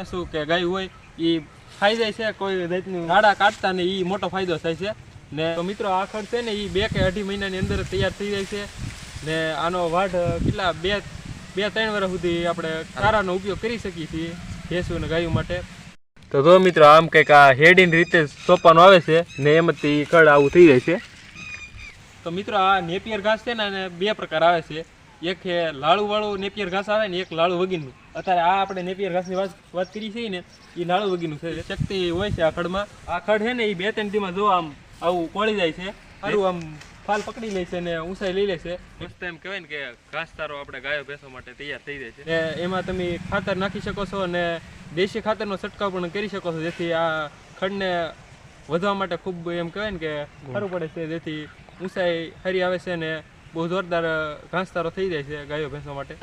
ભેંસું કે ગાય હોય એ ખાઈ છે, કોઈ જાતનું નાડા કાઢતા ને એ મોટો ફાયદો થાય છે. ને તો મિત્રો, આ ખડ છે ને એ બે કે અઢી મહિનાની અંદર તૈયાર થઈ જાય છે. ને આનો વાઢ કેટલા, બે બે, ત્રણ વર્ષ સુધી આપણે કારાનો ઉપયોગ કરી શકીએ છીએ ભેંસુ અને ગાયું માટે. તો જો મિત્રો, આમ કંઈક આ હેડીની રીતે સોંપવાનું આવે છે, ને એમાંથી ખડ આવું થઈ જાય છે. તો મિત્રો, આ નેપિયર ઘાસ છે ને બે પ્રકાર આવે છે. એક લાળુ વાળું નેપિયર ઘાસ આવે ને એક લાળુ વગીનું અત્યારે આ આપણે નેપિયર ઘાસની વાત વાત કરી છે ને એ લાળુ વગીનું છે. શક્તિ હોય છે આ ખડમાં. આ ખડ છે ને એ બે ત્રણ દીમાં જો આમ આવું કોળી જાય છે સારું આમ ફાલ પકડી લે છે ને ઊંચાઈ લઈ લે છે. મસ્ત એમ કહેવાય ને કે ઘાસચારો આપણે ગાયો ભેંસો માટે તૈયાર થઈ જાય છે. ને એમાં તમે ખાતર નાખી શકો છો અને દેશી ખાતરનો છંટકાવ પણ કરી શકો છો જેથી આ ખડને વધવા માટે ખૂબ એમ કહેવાય ને કે સારું પડે છે જેથી ઊંચાઈ ફરી આવે છે ને બહુ જોરદાર ઘાસચારો થઈ જાય છે ગાયો ભેંસો માટે.